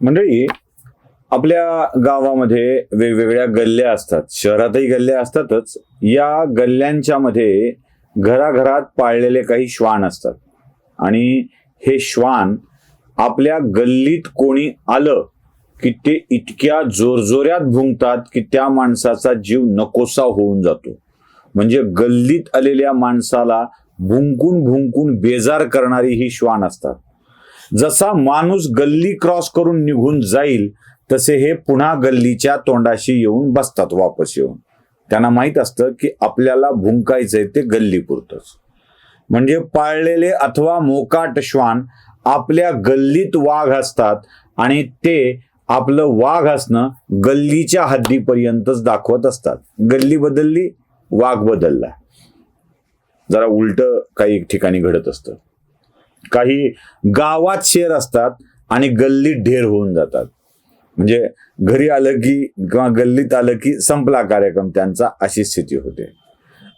मंडळी आपल्या गावामध्ये वेगवेगळ्या गल्ल्या असतात. शहरातही गल्ल्या असतातच. या गल्ल्यांच्या मध्ये घराघरात पाळलेले काही श्वान असतात. आणि हे श्वान आपल्या गल्लीत कोणी आलं की ते इतक्या जोरजोऱ्यात भुंकतात की त्या माणसाचा जीव नकोसा होऊन जातो. म्हणजे गल्लीत आलेल्या माणसाला भुंकून भुंकून बेजार करणारी ही श्वान असतात. जसा माणूस गल्ली क्रॉस करून निघून जाईल तसे हे पुन्हा गल्लीच्या तोंडाशी येऊन बसतात वापस येऊन. त्यांना माहीत असतं की आपल्याला भुंकायचंय ते गल्ली पुरतच. म्हणजे पाळलेले अथवा मोकाट श्वान आपल्या गल्लीत वाघ असतात आणि ते आपलं वाघ असणं गल्लीच्या हद्दीपर्यंतच दाखवत असतात. गल्ली बदलली वाघ बदलला. जरा उलट काही ठिकाणी घडत असतं. काही गावात शेर असतात आणि गल्लीत ढेर होऊन जातात. म्हणजे घरी आलं की किंवा गल्लीत आलं की संपला कार्यक्रम त्यांचा अशी स्थिती होते.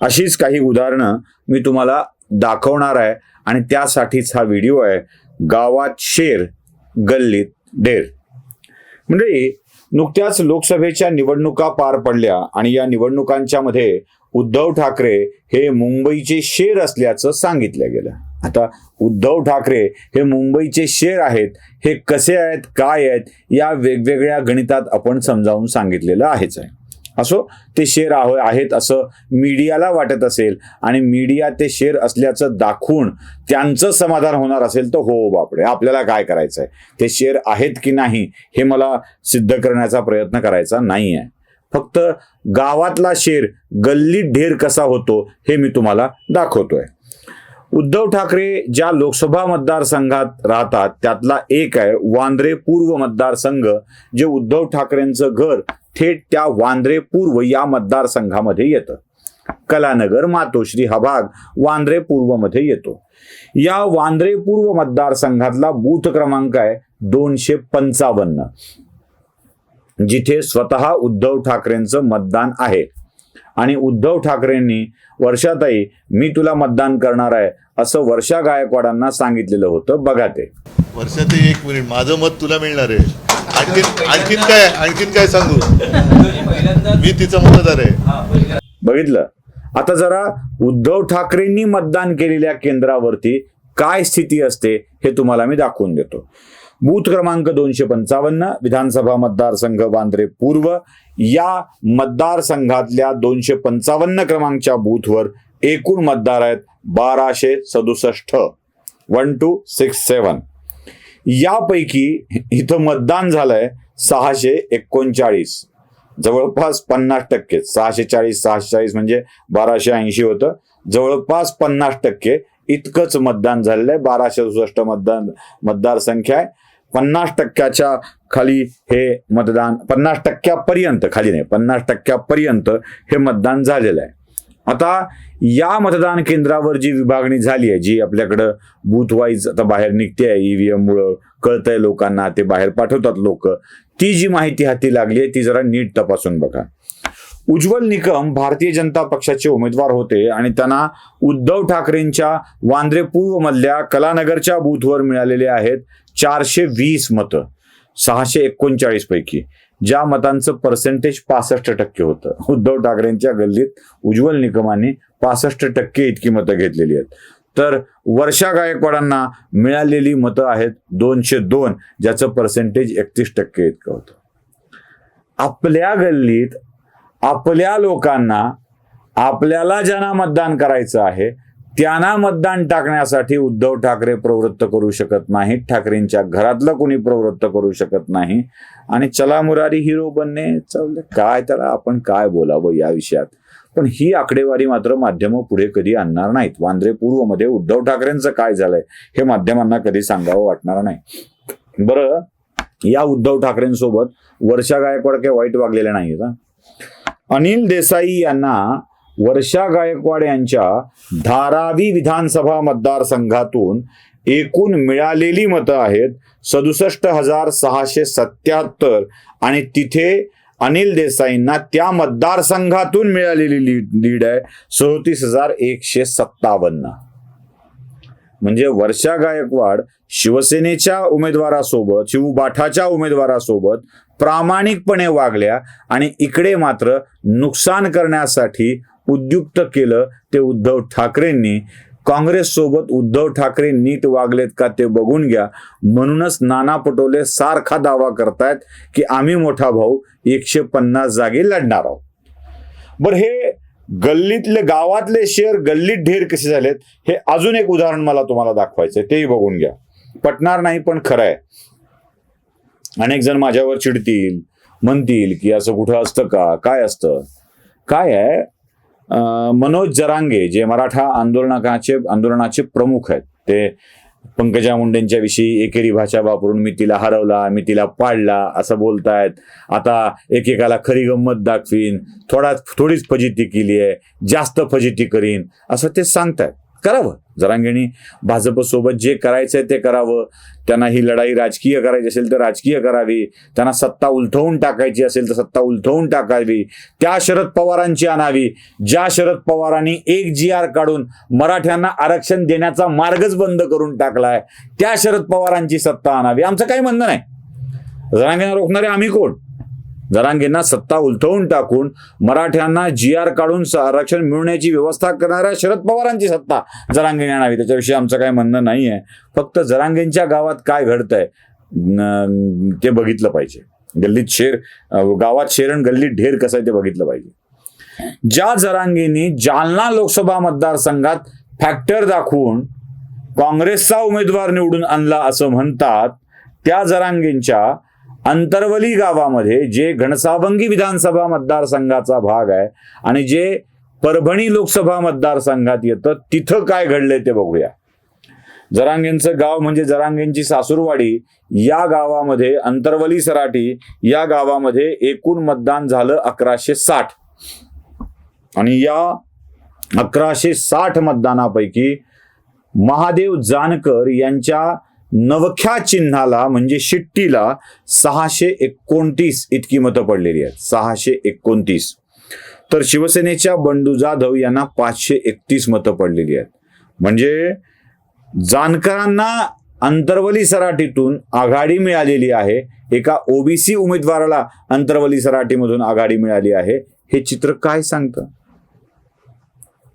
अशीच काही उदाहरणं मी तुम्हाला दाखवणार आहे आणि त्यासाठीच हा व्हिडिओ आहे गावात शेर गल्लीत ढेर. म्हणजे नुकत्याच लोकसभेच्या निवडणुका पार पडल्या आणि या निवडणुकांच्या मध्ये उद्धव ठाकरे हे मुंबईचे शेर असल्याचं सांगितलं गेलं. आता उद्धव ठाकरे हे मुंबईचे शेर आहेत. हे कसे आहेत? काय आहेत? या वेगवेगळ्या गणितात आपण समजावून सांगितलेलं आहेच आहे. असो ते शेर आहो आहेत असं मीडियाला वाटत असेल आणि मीडिया ते शेर असल्याचं दाखवून त्यांचं समाधान होणार असेल तर हो बापडे आपल्याला काय करायचं आहे ते शेर आहेत की नाही हे मला सिद्ध करण्याचा प्रयत्न करायचा नाही आहे फक्त गावातला शेर गल्लीत ढेर कसा होतो हे मी तुम्हाला दाखवतोय. उद्धव ठाकरे ज्या लोकसभा मतदारसंघात राहतात त्यातला एक आहे वांद्रे पूर्व मतदारसंघ जे उद्धव ठाकरेंचं घर थेट त्या वांद्रे पूर्व या मतदारसंघामध्ये येतं. कलानगर मातोश्री हा भाग वांद्रे पूर्वमध्ये येतो. या वांद्रे पूर्व मतदारसंघातला बूथ क्रमांक आहे दोनशे पंचावन्न जिथे स्वतः उद्धव ठाकरेंचं मतदान आहे. आणि उद्धव ठाकरेंनी वर्षाताई मी तुला मतदान करणार आहे असं वर्षा गायकवाडांना सांगितलेलं होतं. बघा ते. वर्षात एक मिनिट. माझं मत तुला मिळणार आहे. आणखीन आणखीन काय आणखीन काय सांगू? मी तिचा मतदार आहे. बघितलं? आता जरा उद्धव ठाकरेंनी मतदान केलेल्या केंद्रावरती काय स्थिती असते हे तुम्हाला मी दाखवून देतो. बूथ क्रमांक दोनशे पंचावन्न विधानसभा मतदारसंघ वांद्रे पूर्व. या मतदारसंघातल्या दोनशे पंचावन्न क्रमांकच्या बूथवर एकूण मतदार आहेत बाराशे सदुसष्ट. वन टू सिक्स सेवन यापैकी इथं मतदान झालंय सहाशे एकोणचाळीस. जवळपास पन्नास टक्के. सहाशे चाळीस सहाशे चाळीस म्हणजे बाराशे ऐंशी होतं. जवळपास पन्नास टक्के इतकंच मतदान झालेलं आहे. बाराशे सदुसष्ट मतदान मतदारसंख्या आहे. पन्नास टक्क्याच्या खाली हे मतदान पन्नास टक्क्यापर्यंत खाली नाही पन्नास टक्क्यापर्यंत हे मतदान झालेलं आहे. आता या मतदान केंद्रावर जी विभागणी झाली आहे जी आपल्याकडं बूथ वाईज आता बाहेर निघते आहे ईव्हीएम मुळे कळतंय लोकांना ते बाहेर पाठवतात लोक ती जी माहिती हाती लागली आहे ती जरा नीट तपासून बघा. उज्ज्वल निकम भारतीय जनता पक्षाचे उमेदवार होते आणि त्यांना उद्धव ठाकरेंच्या वांद्रे पूर्व मधल्या कलानगरच्या बूथवर मिळालेले आहेत चारशे वीस मतं. सहाशे एकोणचाळीस पैकी. ज्या मतांचं पर्सेंटेज पासष्ट टक्के होतं. उद्धव ठाकरेंच्या गल्लीत उज्ज्वल निकमांनी पासष्ट टक्के इतकी मतं घेतलेली आहेत. तर वर्षा गायकवाडांना मिळालेली मतं आहेत दोनशे दोन ज्याचं पर्सेंटेज एकतीस टक्के इतकं होतं. आपल्या गल्लीत आपल्या लोकांना आपल्याला ज्यांना मतदान करायचं आहे त्यांना मतदान टाकण्यासाठी उद्धव ठाकरे प्रवृत्त करू शकत नाहीत ठाकरेंच्या घरातलं कोणी प्रवृत्त करू शकत नाही. आणि चला मुरारी हिरो बनणे चालले काय त्याला आपण काय बोलावं या विषयात? पण ही आकडेवारी मात्र माध्यमं पुढे कधी आणणार नाहीत. वांद्रे पूर्वमध्ये उद्धव ठाकरेंचं काय झालंय हे माध्यमांना कधी सांगावं वाटणार नाही. बरं या उद्धव ठाकरेंसोबत वर्षा गायकवाड काही वाईट वागलेले नाहीत हा? अनिल देसाई यांना वर्षा गायकवाड यांच्या धारावी विधानसभा मतदारसंघातून एकूण मिळालेली मतं आहेत सदुसष्ट हजार सहाशे सत्याहत्तर. आणि तिथे अनिल देसाईंना त्या मतदारसंघातून मिळालेली लीड आहे सदोतीस हजार एकशे सत्तावन्न. म्हणजे वर्षा गायकवाड शिवसेनेच्या उमेदवारासोबत शिवबाठाच्या उमेदवारासोबत प्रामाणिकपणे वागल्या आणि इकडे मात्र नुकसान करण्यासाठी उद्युक्त केलं ते उद्धव ठाकरेंनी. काँग्रेस सोबत उद्धव ठाकरे नीट वागलेत का ते बघून घ्या. म्हणूनच नाना पटोले सारखा दावा करतायत की आम्ही मोठा भाऊ एकशे पन्नास जागी लढणार आहोत. बरं हे गल्लीतले गावातले शेअर गल्लीत ढेर कसे झालेत हे अजून एक उदाहरण मला तुम्हाला दाखवायचंय तेही बघून घ्या. पटणार नाही पण खरं आहे अनेक जण माझ्यावर चिडतील म्हणतील की असं कुठं असतं का काय असतं? काय आहे? मनोज जरांगे जे मराठा आंदोलनाचे आंदोलनाचे प्रमुख आहेत ते पंकजा मुंडेंच्या विषयी एकेरी भाषा वापरून मी तिला हरवला मी तिला पाडला असं बोलतायत. आता एकेकाला खरी गंमत दाखवीन थोडा थोडीच फजिती केली आहे जास्त फजिती करीन असं ते सांगतायत. करावं. जरांगेनी भाजपसोबत जे करायचंय ते करावं. त्यांना ही लढाई राजकीय करायची असेल तर राजकीय करावी. त्यांना सत्ता उलथवून टाकायची असेल तर सत्ता उलथवून टाकावी. त्या शरद पवारांची आणावी. ज्या शरद पवारांनी एक जी आर काढून मराठ्यांना आरक्षण देण्याचा मार्गच बंद करून टाकलाय त्या शरद पवारांची सत्ता आणावी. आमचं काही म्हणणं नाही. जरांगेंना रोखणारे आम्ही कोण? जरांगेंना सत्ता उलथवून टाकून मराठ्यांना जी आर काढून आरक्षण मिळवण्याची व्यवस्था करणाऱ्या शरद पवारांची सत्ता जरांगेने आणावी. त्याच्याविषयी आमचं काही म्हणणं नाही आहे फक्त जरांगेंच्या गावात काय घडतंय ते बघितलं पाहिजे. गल्लीत शेर गावात शेर आणि गल्लीत ढेर कसं आहे ते बघितलं पाहिजे. ज्या जरांगेनी जालना लोकसभा मतदारसंघात फॅक्टर दाखवून काँग्रेसचा उमेदवार निवडून आणला असं म्हणतात त्या जरांगेंच्या अंतरवली गावामध्ये जे घनसावंगी विधानसभा मतदारसंघाचा भाग आहे आणि जे परभणी लोकसभा मतदारसंघात येतं तिथं काय घडलंय ते बघूया. जरांगेंचं गाव म्हणजे जरांगेंची सासूरवाडी. या गावामध्ये अंतरवली सराटी या गावामध्ये एकूण मतदान झालं अकराशे साठ. आणि या अकराशे साठ मतदानापैकी महादेव जानकर यांच्या नवख्या चिन्हाला म्हणजे शिट्टीला सहाशे एकोणतीस इतकी मतं पडलेली आहेत. सहाशे एकोणतीस. तर शिवसेनेच्या बंडू जाधव यांना पाचशे एकतीस मतं पडलेली आहेत. म्हणजे जानकरांना अंतरवली सराटीतून आघाडी मिळालेली आहे. एका ओबीसी उमेदवाराला अंतरवली सराटीमधून आघाडी मिळाली आहे. हे चित्र काय सांगतं?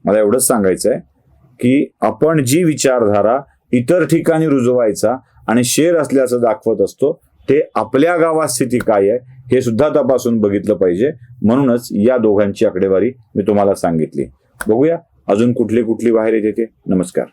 मला एवढंच सांगायचं आहे की आपण जी विचारधारा इतर ठिकाणी रुजवायचा आणि शेर असल्याचं दाखवत असतो ते आपल्या गावात स्थिती काय आहे हे सुद्धा तपासून बघितलं पाहिजे. म्हणूनच या दोघांची आकडेवारी मी तुम्हाला सांगितली. बघूया अजून कुठली कुठली बाहेर येते ते. नमस्कार.